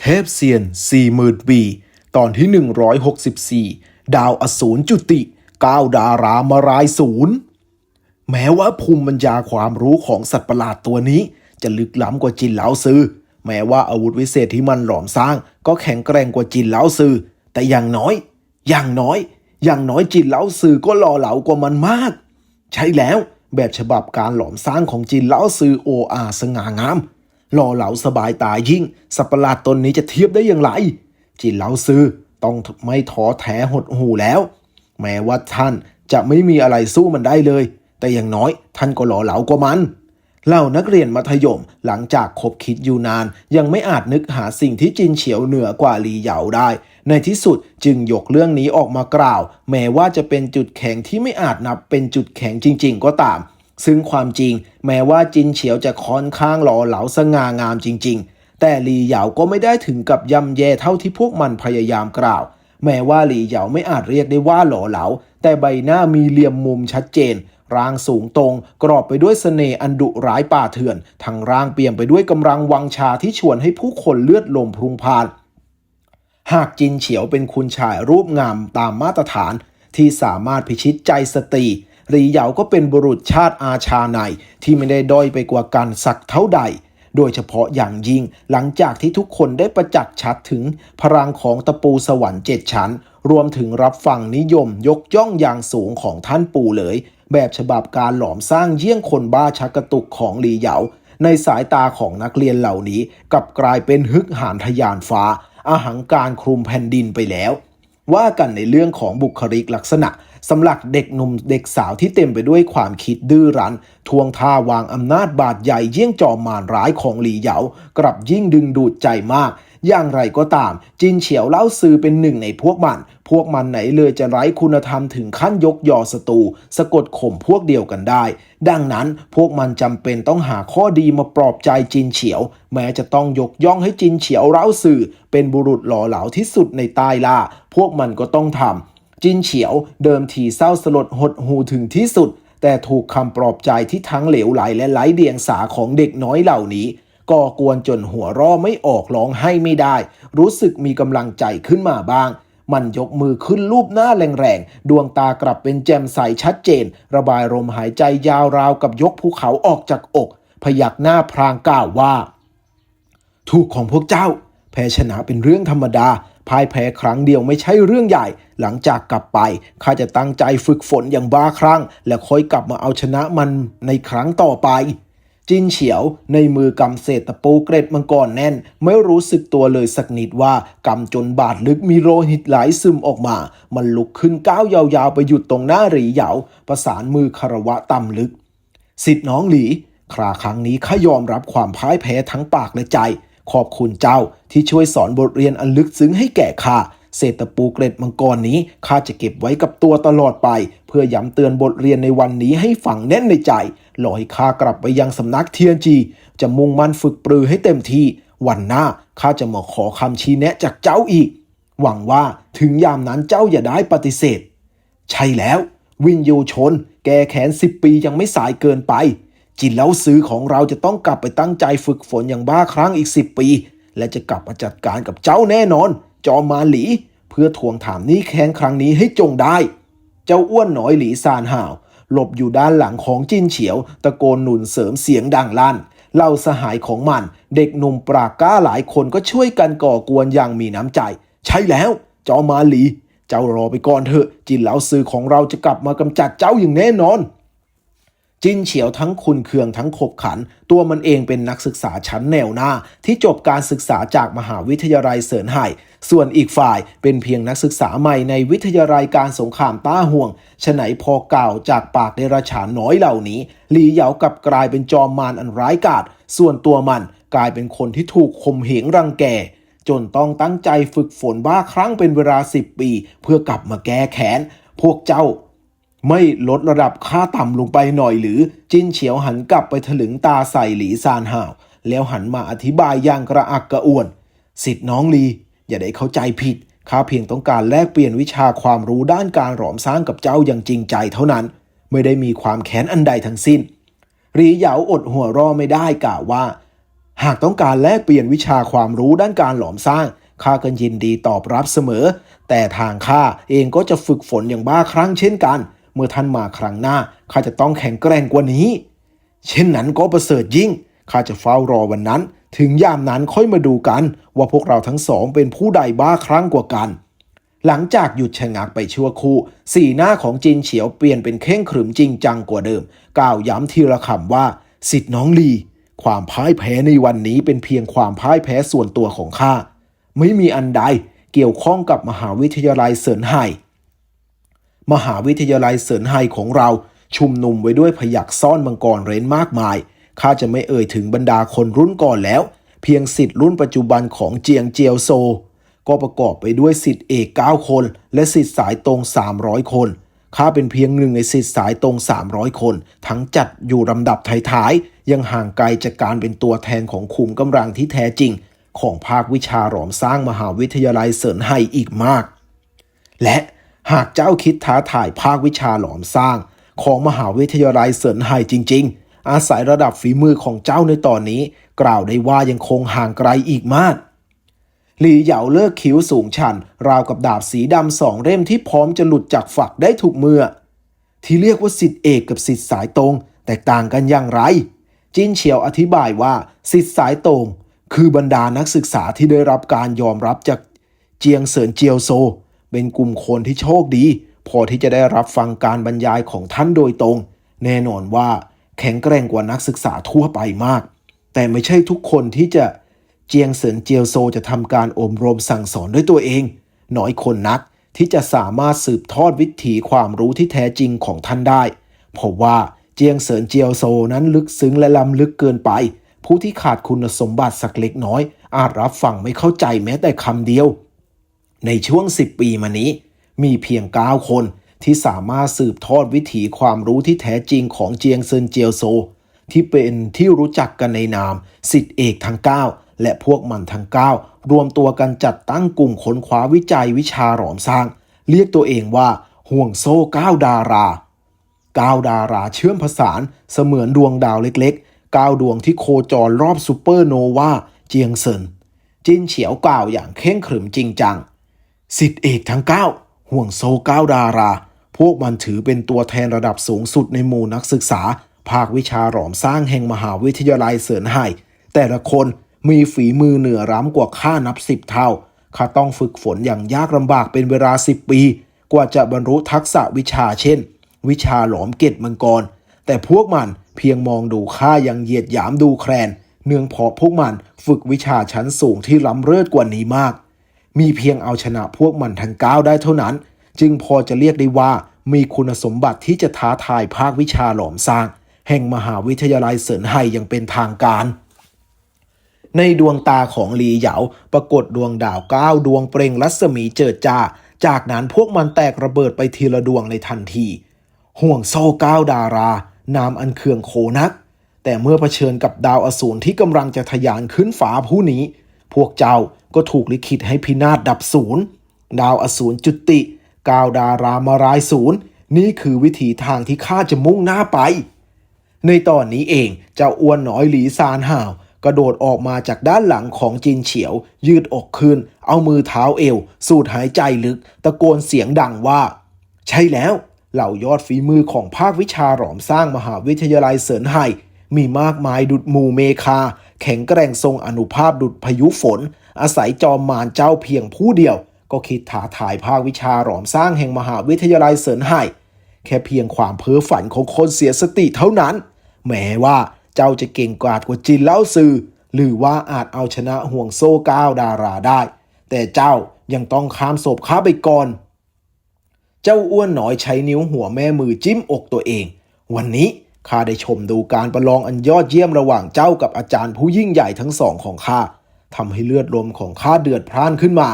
เทพเซียน40,000ปีตอนที่ 164 ดาวอสูรจุติก้าวดารามารายศูนย์แม้ว่าภูมิปัญญาความรู้ของสัตว์ประหลาดตัวนี้ จะลึกล้ำกว่าจินเหลาซือ แม้ว่าอาวุธวิเศษที่มันหลอมสร้าง ก็แข็งแกร่งกว่าจินเหลาซือ แต่อย่างน้อย อย่างน้อย อย่างน้อยจินเหลาซือก็หล่อเหลากว่ามันมาก ใช่แล้วแบบฉบับการหลอมสร้างของจินเหลาซือโออาสง่างาม หล่อเหลาสบายตายิ่ง สัตว์ปหลาดตนนี้จะเทียบได้อย่างไรจินเหลาซือต้องไม่ท้อแท้หดหูแล้ว แม้ว่าท่านจะไม่มีอะไรสู้มันได้เลย แต่อย่างน้อยท่านก็หล่อเหลากว่ามันเหล่านักเรียนมัธยมหลังจากคบคิดอยู่นาน ยังไม่อาจนึกหาสิ่งที่จินเฉียวเหนือกว่าลีเหยาได้ ในที่สุดจึงยกเรื่องนี้ออกมากล่าว แม้ว่าจะเป็นจุดแข็งที่ไม่อาจนับเป็นจุดแข็งจริง ๆ ก็ตาม ซึ่งความจริงแม้ว่าจินเฉียวจะค่อนข้างหล่อเหลาสง่างามจริง ๆ แต่หลีเหยาก็ไม่ได้ถึงกับย่ำแย่เท่าที่พวกมันพยายามกล่าว แม้ว่าหลีเหยาไม่อาจเรียกได้ว่าหล่อเหลา แต่ใบหน้ามีเหลี่ยมมุมชัดเจน ร่างสูงตรง กรอบไปด้วยเสน่ห์อันดุร้ายป่าเถื่อน ทั้งร่างเปี่ยมไปด้วยกำลังวังชาที่ชวนให้ผู้คนเลือดลมพรุงพานหากจินเฉียวเป็นคุณชายรูปงามตามมาตรฐาน ที่สามารถพิชิตใจสตรี หรีเหยาก็เป็นบุรุษชาติอาชาในที่ไม่ได้ด้อยไปกว่ากันสักเท่าใด โดยเฉพาะอย่างยิ่งหลังจากที่ทุกคนได้ประจักษ์ชัดถึงพลังของตะปูสวรรค์เจ็ดชั้น รวมถึงรับฟังนิยมยกย่องอย่างสูงของท่านปู่เหลย แบบฉบับการหลอมสร้างเยี่ยงคนบ้าชักกระตุกของหลีเหยาในสายตาของนักเรียนเหล่านี้กลับกลายเป็นฮึกหานทะยานฟ้าอาหังการคลุมแผ่นดินไปแล้ว ว่ากันในเรื่องของบุคลิกลักษณะ สำหรับเด็กหนุ่มเด็กสาวที่เต็มไปด้วยความคิดดื้อรั้น ทวงท่าวางอำนาจบาดใหญ่เยี่ยงจอมมารร้ายของหลีเหยากลับยิ่งดึงดูดใจมาก อย่างไรก็ตาม จินเฉียวเล่าซือเป็นหนึ่งในพวกมัน พวกมันไหนเลยจะไร้คุณธรรมถึงขั้นยกยอศัตรูสะกดข่มพวกเดียวกันได้ ดังนั้นพวกมันจำเป็นต้องหาข้อดีมาปลอบใจจินเฉียว แม้จะต้องยกย่องให้จินเฉียวเล่าซือเป็นบุรุษหล่อเหลาที่สุดในใต้ล่า พวกมันก็ต้องทำ จินเฉียวเดิมทีเศร้าสลดหดหูถึงที่สุด แต่ถูกคำปลอบใจที่ทั้งเหลวไหลและไร้เดียงสาของเด็กน้อยเหล่านี้ก่อกวนจนหัวร่อไม่ออกร้องให้ไม่ได้ รู้สึกมีกำลังใจขึ้นมาบ้าง มันยกมือขึ้นรูปหน้าแรงๆ ดวงตากลับเป็นแจ่มใสชัดเจน ระบายลมหายใจยาวราวกับยกภูเขาออกจากอก พยักหน้าพรางกล่าวว่า ถูกของพวกเจ้า แพ้ชนะเป็นเรื่องธรรมดา พ่ายแพ้ครั้งเดียวไม่ใช่เรื่องใหญ่ หลังจากกลับไปข้าจะตั้งใจฝึกฝนอย่างบ้าคลั่ง และค่อยกลับมาเอาชนะมันในครั้งต่อไปจินเฉียวในมือกำเศษตะปูเกร็ดมังกรแน่น ไม่รู้สึกตัวเลยสักนิดว่ากำจนบาดลึกมีโลหิตไหลซึมออกมา มันลุกขึ้นก้าวยาวๆ ไปหยุดตรงหน้าหรีเหยาประสานมือคารวะต่ำลึก สิทธิ์น้องหลี คราครั้งนี้ข้ายอมรับความพ่ายแพ้ทั้งปากและใจ ขอบคุณเจ้าที่ช่วยสอนบทเรียนอันลึกซึ้งให้แก่ข้าเศษตะปูเกร็ดมังกรนี้ข้าจะเก็บไว้กับตัวตลอดไป เพื่อย้ำเตือนบทเรียนในวันนี้ให้ฝังแน่นในใจรอให้ข้ากลับไปยังสำนักเทียนจี จะมุ่งมั่นฝึกปรือให้เต็มที่ วันหน้าข้าจะมาขอคำชี้แนะจากเจ้าอีก หวังว่าถึงยามนั้นเจ้าอย่าได้ปฏิเสธ ใช่แล้ว วินยูชน แกแขนสิบปียังไม่สายเกินไป จินแล้วซื้อของเราจะต้องกลับไปตั้งใจฝึกฝนอย่างบ้าครั้งอีกสิบปี และจะกลับมาจัดการกับเจ้าแน่นอน จอมมาหลี เพื่อทวงถามนี้แค้นครั้งนี้ให้จงได้ เจ้าอ้วนหนอยหลีซานห่าว หลบอยู่ด้านหลังของจินเฉียว ตะโกนหนุนเสริมเสียงดังลั่นเหล่าสหายของมัน เด็กหนุ่มปรากกล้าหลายคนก็ช่วยกันก่อกวนอย่างมีน้ำใจ ใช่แล้ว จอมมาหลี เจ้ารอไปก่อนเถอะ จินเหลาซือของเราจะกลับมากำจัดเจ้าอย่างแน่นอน จินเฉียวทั้งคุณเคืองทั้งขบขัน ตัวมันเองเป็นนักศึกษาชั้นแนวหน้า ที่จบการศึกษาจากมหาวิทยาลัยเสินไห่ ส่วนอีกฝ่ายเป็นเพียงนักศึกษาใหม่ในวิทยาลัยการสงครามต้าห่วงฉะไหนพอกล่าวจากปากเดรัจฉานน้อยเหล่านี้ หลีเหยากับกลายเป็นจอมมารอันร้ายกาจส่วนตัวมันกลายเป็นคนที่ถูกข่มเหงรังแกจนต้องตั้งใจฝึกฝนบ้าครั้งเป็นเวลาสิบปี เพื่อกลับมาแก้แค้น พวกเจ้า ไม่ลดระดับค่าต่ำลงไปหน่อยหรือ จินเฉียวหันกลับไปถลึงตาใส่หลีซานห่าว แล้วหันมาอธิบายอย่างกระอักกระอ่วน สิทธิ์น้องลี อย่าได้เข้าใจผิดข้าเพียงต้องการแลกเปลี่ยนวิชาความรู้ด้านการหลอมสร้างกับเจ้าอย่างจริงใจเท่านั้น ไม่ได้มีความแค้นอันใดทั้งสิ้นรีเหยาอดหัวร่อไม่ได้กล่าวว่า หากต้องการแลกเปลี่ยนวิชาความรู้ด้านการหลอมสร้างข้าก็ยินดีตอบรับเสมอ แต่ทางข้าเองก็จะฝึกฝนอย่างบ้าคลั่งเช่นกัน เมื่อท่านมาครั้งหน้าข้าจะต้องแข็งแกร่งกว่านี้ เช่นนั้นก็ประเสริฐยิ่งข้าจะเฝ้ารอวันนั้น ถึงยามนั้นค่อยมาดูกัน ว่าพวกเราทั้งสองเป็นผู้ใดบ้าคลั่งกว่ากัน หลังจากหยุดชะงักไปชั่วครู่ สีหน้าของจินเฉียวเปลี่ยนเป็นเข่งขรึมจริงจังกว่าเดิม กล่าวย้ำทีละคำว่า สิทธิ์น้องลี ความพ่ายแพ้ในวันนี้เป็นเพียงความพ่ายแพ้ส่วนตัวของข้าไม่มีอันใดเกี่ยวข้องกับมหาวิทยาลัยเซินไห่ มหาวิทยาลัยเซินไห่ของเรา ชุมนุมไว้ด้วยพยักซ่อนมังกรเร้นมากมายข้าจะไม่เอ่ยถึงบรรดาคนรุ่นก่อนแล้ว เพียงสิทธิ์รุ่นปัจจุบันของเจียงเจียวโซ ก็ประกอบไปด้วยสิทธิ์เอก9คน และสิทธิ์สายตรง 300 คนข้าเป็นเพียงหนึ่งในสิทธิ์สายตรง 300 คน ทั้งจัดอยู่ลำดับท้ายๆ ยังห่างไกลจากการเป็นตัวแทนของขุมกำลังที่แท้จริง ของภาควิชาหลอมสร้างมหาวิทยาลัยเซินไห่อีกมาก และ หากเจ้าคิดท้าทายภาควิชาหลอมสร้าง ของมหาวิทยาลัยเซินไห่จริง ๆ อาศัยระดับฝีมือของเจ้าในตอนนี้ กล่าวได้ว่ายังคงห่างไกลอีกมากหลี่เหยาเลิกคิ้วสูงชัน ราวกับดาบสีดำสองเล่มที่พร้อมจะหลุดจากฝักได้ถูกเมื่อ ที่เรียกว่าสิทธิเอกกับสิทธิสายตรง แตกต่างกันอย่างไร จินเฉียวอธิบายว่าสิทธิสายตรง คือบรรดานักศึกษาที่ได้รับการยอมรับจากเจียงเซินเจียวโซ เป็นกลุ่มคนที่โชคดี พอที่จะได้รับฟังการบรรยายของท่านโดยตรง แน่นอนว่าแข็งแกร่งกว่านักศึกษาทั่วไปมาก แต่ไม่ใช่ทุกคนที่จะเจียงเซินเจียวโซจะทำการอบรมสั่งสอนด้วยตัวเอง น้อยคนนักที่จะสามารถสืบทอดวิถีความรู้ที่แท้จริงของท่านได้ เพราะว่าเจียงเซินเจียวโซนั้นลึกซึ้งและล้ำลึกเกินไป ผู้ที่ขาดคุณสมบัติสักเล็กน้อย อาจรับฟังไม่เข้าใจแม้แต่คำเดียว ในช่วง 10 ปีมานี้ มีเพียง 9 คนที่สามารถสืบทอดวิถีความรู้ที่แท้จริงของเจียงเซินเจียวโซ ที่เป็นที่รู้จักกันในนามสิทธิเอกทั้ง 9 และพวกมันทั้ง 9 รวมตัวกันจัดตั้งกลุ่มค้นคว้าวิจัยวิชาหลอมสร้าง เรียกตัวเองว่าห่วงโซ่9ดารา9ดาราเชื่อมผสานเสมือนดวงดาวเล็กๆ9ดวงที่โคจรรอบซูเปอร์โนวาเจียงเซินจินเฉียวกล่าวอย่างเข่งขรึมจริงจัง สิทธิเอกทั้ง 9 ห่วงโซ่9ดารา พวกมันถือเป็นตัวแทนระดับสูงสุดในหมู่นักศึกษา ภาควิชาหลอมสร้างแห่งมหาวิทยาลัยเสรินไห่แต่ละคนมีฝีมือเหนือล้ำกว่าข้านับสิบเท่าข้าต้องฝึกฝนอย่างยากลำบากเป็นเวลาสิบปี กว่าจะบรรลุทักษะวิชาเช่น วิชาหลอมเกตมังกร แต่พวกมันเพียงมองดูข้ายังเหยียดหยามดูแคลน เนื่องเพราะพวกมันฝึกวิชาชั้นสูงที่ล้ำเลิศกว่านี้มาก มีเพียงเอาชนะพวกมันทั้งเก้าได้เท่านั้น จึงพอจะเรียกได้ว่ามีคุณสมบัติที่จะท้าทายภาควิชาหลอมสร้าง แห่งมหาวิทยาลัยเสินไห่อย่างเป็นทางการ ในดวงตาของหลีเหยาปรากฏดวงดาวเก้าดวงเปล่งรัศมีเจิดจ้า จากนั้นพวกมันแตกระเบิดไปทีละดวงในทันที ห่วงโซ่เก้าดารานามอันเคืองโคนัก แต่เมื่อเผชิญกับดาวอสูรที่กำลังจะทะยานขึ้นฟ้าผู้นี้ พวกเจ้า ก็ถูกลิขิตให้พินาศดับศูนย์ดาวอสูรจุติก้าวดารามารายศูนย์นี่คือวิถีทางที่ข้าจะมุ่งหน้าไป ในตอนนี้เองเจ้าอ้วนน้อยหลีซานห่าว กระโดดออกมาจากด้านหลังของจินเฉียว ยืดอกขึ้น เอามือเท้าเอว สูดหายใจลึก ตะโกนเสียงดังว่า ใช่แล้ว เหล่ายอดฝีมือของภาควิชาหลอมสร้างมหาวิทยาลัยเสรินไห่มีมากมายดุดหมู่เมคา แข็งแกร่งทรงอนุภาพดุดพายุฝน อาศัยจอมมารเจ้าเพียงผู้เดียว ก็คิดท้าทายภาควิชาหลอมสร้างแห่งมหาวิทยาลัยเสรินไห่แค่เพียงความเพ้อฝันของคนเสียสติเท่านั้น แม้ว่าเจ้าจะเก่งกาจกว่าจินเล่าซือหรือว่าอาจเอาชนะห่วงโซ่ก้าวดาราได้ แต่เจ้ายังต้องข้ามศพข้าไปก่อน เจ้าอ้วนหน่อยใช้นิ้วหัวแม่มือจิ้มอกตัวเอง วันนี้ข้าได้ชมดูการประลองอันยอดเยี่ยมระหว่างเจ้ากับอาจารย์ผู้ยิ่งใหญ่ทั้งสองของข้า ทำให้เลือดลมของข้าเดือดพร่านขึ้นมา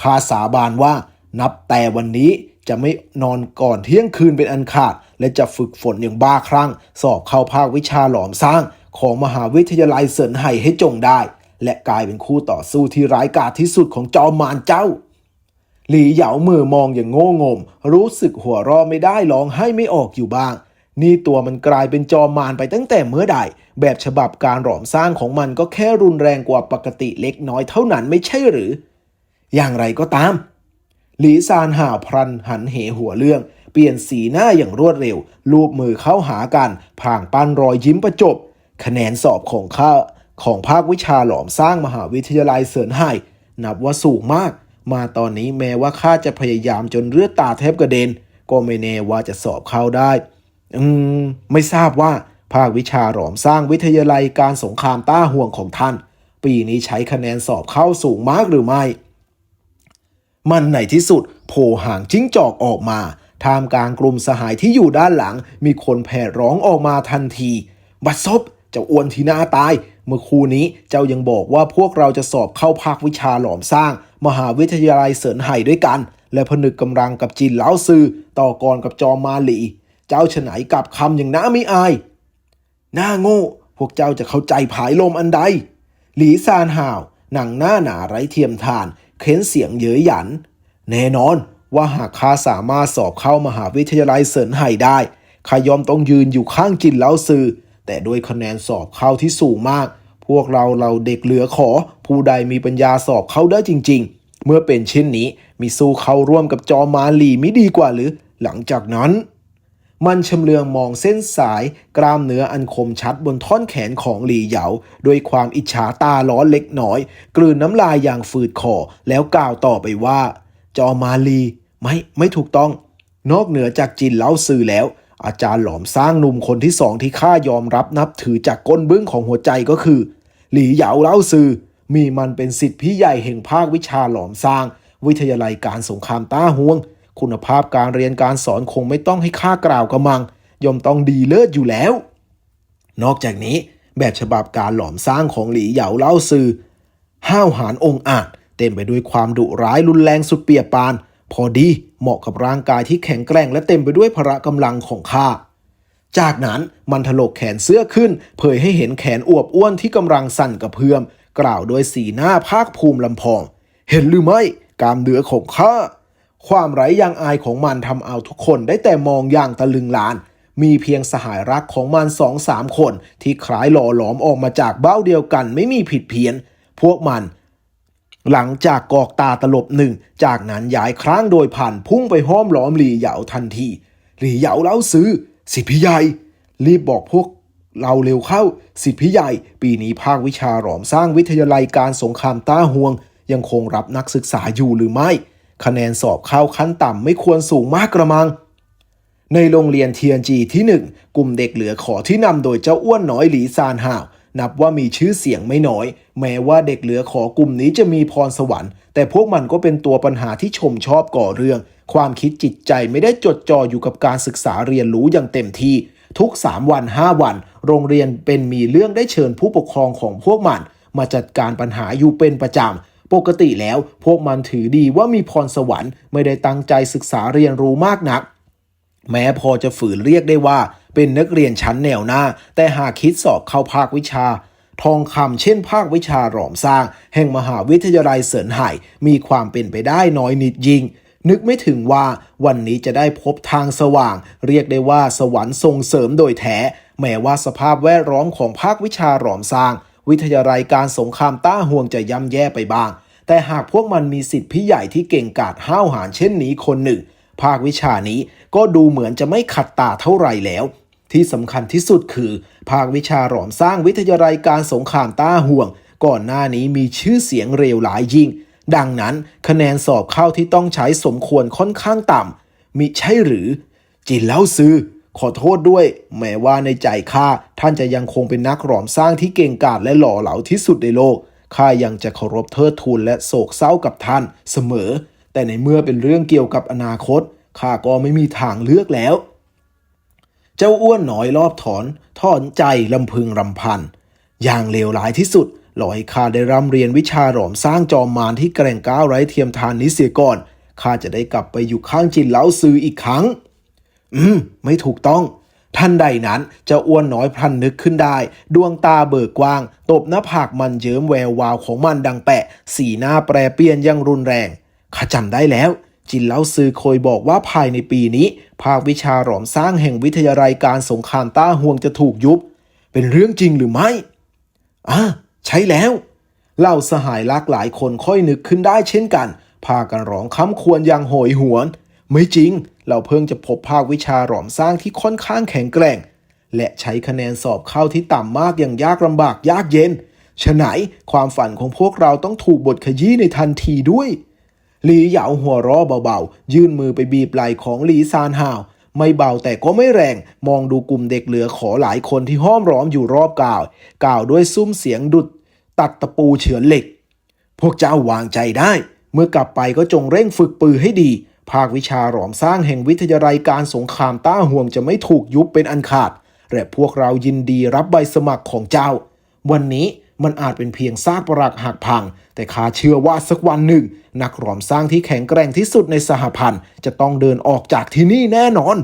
ข้าสาบานว่านับแต่วันนี้จะไม่นอนก่อนเที่ยงคืนเป็นอันขาด และจะฝึกฝนอย่างบ้าคลั่ง สอบเข้าภาควิชาหลอมสร้างของมหาวิทยาลัยเซินไห่ให้จงได้ และกลายเป็นคู่ต่อสู้ที่ร้ายกาจที่สุดของจอมมารเจ้า หลีเหยามือมองอย่างโง่งม รู้สึกหัวราะไม่ได้ร้องให้ไม่ออกอยู่บ้าง นี่ตัวมันกลายเป็นจอมมารไปตั้งแต่เมื่อใด แบบฉบับการหลอมสร้างของมันก็แค่รุนแรงกว่าปกติเล็กน้อยเท่านั้นไม่ใช่หรือ อย่างไรก็ตาม หลีซานห่าวพรันหันเหหัวเรื่อง เปลี่ยนสีหน้าอย่างรวดเร็วรูปมือเข้าหากันพลางปั้นรอยยิ้มประจบ คะแนนสอบของข้าของภาควิชาหลอมสร้างมหาวิทยาลัยเสินไห่นับว่าสูงมาก มาตอนนี้แม้ว่าข้าจะพยายามจนเลือดตาแทบกระเด็น ก็ไม่แน่ว่าจะสอบเข้าได้ อืมไม่ทราบว่าภาควิชาหลอมสร้างวิทยาลัยการสงครามต้าห่วงของท่าน ปีนี้ใช้คะแนนสอบเข้าสูงมากหรือไม่ มันในที่สุดโผล่ห่างจิ้งจอกออกมาท่ามกลางกลุ่มสหายที่อยู่ด้านหลัง มีคนแผดร้องออกมาทันที บัดซบเจ้าอ้วนทีหน้าตาย เมื่อคูนี้เจ้ายังบอกว่าพวกเราจะสอบเข้าภาควิชาหลอมสร้าง มหาวิทยาลัยเสรินไห่ด้วยกัน และผนึกกำลังกับจินเหล้าซือต่อกรกับจอมมาหลี เจ้าฉไหนกลับคำอย่างน้าไม่อาย หน้าโง่ พวกเจ้าจะเข้าใจผายลมอันใด หลีซานห่าว หนังหน้าหนาไร้เทียมทาน เค้นเสียงเย้ยหยัน แน่นอนว่าหากข้าสามารถสอบเข้ามหาวิทยาลัยเสินไห่ได้ข้ายอมต้องยืนอยู่ข้างจินเล้าซือ แต่ด้วยคะแนนสอบเข้าที่สูงมาก พวกเราเราเด็กเหลือขอ ผู้ใดมีปัญญาสอบเข้าได้จริง ๆ เมื่อเป็นเช่นนี้มีสู้เข้าร่วมกับจอมาหลีไม่ดีกว่าหรือ หลังจากนั้น มันชำเลืองมองเส้นสายกล้ามเนื้ออันคมชัดบนท่อนแขนของหลีเหยาด้วยความอิจฉาตาล้อนเล็กน้อย กลืนน้ำลายอย่างฝืดคอแล้วกล่าวต่อไปว่า จอมาลี ไม่ไม่ถูกต้อง นอกเหนือจากจินเล้าซื่อแล้ว อาจารย์หลอมสร้างหนุ่มคนที่สองที่ข้ายอมรับนับถือจากก้นเบื้องของหัวใจก็คือ หลีเหยาเล้าซื่อมีมันเป็นสิทธิพี่ใหญ่แห่งภาควิชาหลอมสร้าง วิทยาลัยการสงครามต้าห่วง คุณภาพการเรียนการสอนคงไม่ต้องให้ค่ากล่าวกระมัง ย่อมต้องดีเลิศอยู่แล้ว นอกจากนี้แบบฉบับการหลอมสร้างของหลีเหยาเล่าซื่อห้าวหาญองอาจเต็มไปด้วยความดุร้ายรุนแรงสุดเปียปาน พอดีเหมาะกับร่างกายที่แข็งแกร่งและเต็มไปด้วยพละกำลังของข้าจากนั้นมันถลกแขนเสื้อขึ้น เผยให้เห็นแขนอวบอ้วนที่กำลังสั่นกระเพื่อม กล่าวโดยสีหน้าภาคภูมิลำพอง เห็นหรือไม่ กามเนื้อของข้า ความไร้ยางอายของมันทำเอาทุกคนได้แต่มองอย่างตะลึงลาน มีเพียงสหายรักของมันสองสามคน ที่คล้ายหล่อหลอมออกมาจากเบ้าเดียวกันไม่มีผิดเพี้ยน พวกมัน หลังจากกอกตาตลบหนึ่ง จากนั้นย้ายครั้งโดยผ่านพุ่งไปห้อมล้อมหลีเหยาทันทีหลีเหยาเล่าซื้อ สิทธิพี่ใหญ่ รีบบอกพวกเราเร็วเข้า สิทธิพี่ใหญ่ ปีนี้ภาควิชาหลอมสร้างวิทยาลัยการสงครามต้าห่วง ยังคงรับนักศึกษาอยู่หรือไม่ คะแนนสอบเข้าขั้นต่ำไม่ควรสูงมากกระมัง ในโรงเรียนเทียนจีที่ 1 กลุ่มเด็กเหลือขอที่นำโดยเจ้าอ้วนน้อยหลีซานห่าว นับว่ามีชื่อเสียงไม่น้อย แม้ว่าเด็กเหลือขอกลุ่มนี้จะมีพรสวรรค์ แต่พวกมันก็เป็นตัวปัญหาที่ชมชอบก่อเรื่อง ความคิดจิตใจไม่ได้จดจ่ออยู่กับการศึกษาเรียนรู้อย่างเต็มที่ ทุก 3 วัน 5 วัน โรงเรียนเป็นมีเรื่องได้เชิญผู้ปกครองของพวกมันมาจัดการปัญหาอยู่เป็นประจำ ปกติแล้ว พวกมันถือดีว่ามีพรสวรรค์ไม่ได้ตั้งใจศึกษาเรียนรู้มากนัก แม้พอจะฝืนเรียกได้ว่า เป็นนักเรียนชั้นแนวหน้า แต่หากคิดสอบเข้าภาควิชา ทองคำเช่น ภาควิชาหลอมสร้าง แห่งมหาวิทยาลัยเสรินไห่มีความเป็นไปได้น้อยนิดยิ่งนึกไม่ถึงว่าวันนี้จะได้พบทางสว่าง เรียกได้ว่าสวรรค์ส่งเสริมโดยแท้ แม้ว่าสภาพแวดล้อมของภาควิชาหลอมสร้าง วิทยาลัยการสงครามต้าห่วงจะย่ำแย่ไปบ้าง แต่หากพวกมันมีสิทธิ์พี่ใหญ่ที่เก่งกาจห้าวหาญเช่นนี้คนหนึ่ง ภาควิชานี้ก็ดูเหมือนจะไม่ขัดตาเท่าไหร่แล้ว ที่สำคัญที่สุดคือ ภาควิชาหลอมสร้างวิทยาลัยการสงครามต้าห่วง ก่อนหน้านี้มีชื่อเสียงเร็วหลายยิ่ง ดังนั้นคะแนนสอบเข้าที่ต้องใช้สมควรค่อนข้างต่ำมิใช่หรือ จินเล่าซื้อขอโทษด้วย แม้ว่าในใจข้าท่านจะยังคงเป็นนักหลอมสร้างที่เก่งกาจและหล่อเหลาที่สุดในโลก ข้ายังจะเคารพเทิดทูนและโศกเศร้ากับท่านเสมอ แต่ในเมื่อเป็นเรื่องเกี่ยวกับอนาคตข้าก็ไม่มีทางเลือกแล้ว เจ้าอ้วนหน่อยรอบถอนถอนใจลำพึงรำพัน อย่างเลวร้ายที่สุดหล่อให้ข้าได้ร่ำเรียนวิชาหลอมสร้างจอมมารที่แกร่งก้าวไร้เทียมทานนี้เสียก่อนข้าจะได้กลับไปอยู่ข้างจินเล้าซืออีกครั้ง อืม ไม่ถูกต้อง ท่านใดนั้นจะอ้วนน้อยพลันนึกขึ้นได้ ดวงตาเบิกกว้าง ตบหน้าผากมันเยิ้มแวววาวของมันดังแปะ สีหน้าแปรเปลี่ยนอยังรุนแรงข้าจำได้แล้ว จินเล้าซือเคยบอกว่าภายในปีนี้ ภาควิชาหลอมสร้างแห่งวิทยาลัยการสงครามต้าห่วงจะถูกยุบ เป็นเรื่องจริงหรือไม่อ่าใช่แล้วเล่าสหายหลากหลายคนค่อยนึกขึ้นได้เช่นกัน พากันร้องค้ำควรอย่างโหยหวน ไม่จริง เราเพิ่งจะพบภาควิชาหลอมสร้างที่ค่อนข้างแข็งแกร่ง และใช้คะแนนสอบเข้าที่ต่ำมากอย่างยากลำบากยากเย็นฉะไหนความฝันของพวกเราต้องถูกบทขยี้ในทันทีด้วยหลีเหยาหัวร้อเบาๆ ยื่นมือไปบีบไหล่ของหลีซานฮาว ไม่เบาแต่ก็ไม่แรง มองดูกลุ่มเด็กเหลือขอหลายคนที่ห้อมล้อมอยู่รอบกล่าว กล่าวด้วยซุ้มเสียงดุด ตัดตะปูเฉือนเหล็ก พวกเจ้าวางใจได้ เมื่อกลับไปก็จงเร่งฝึกปือให้ดี ภาควิชาหลอมสร้างแห่งวิทยาลัยการสงครามต้าห่วงจะไม่ถูกยุบเป็นอันขาด และพวกเรายินดีรับใบสมัครของเจ้า วันนี้มันอาจเป็นเพียงซากปรักหักพัง แต่ข้าเชื่อว่าสักวันหนึ่ง นักหลอมสร้างที่แข็งแกร่งที่สุดในสหพันธ์ จะต้องเดินออกจากที่นี่แน่นอน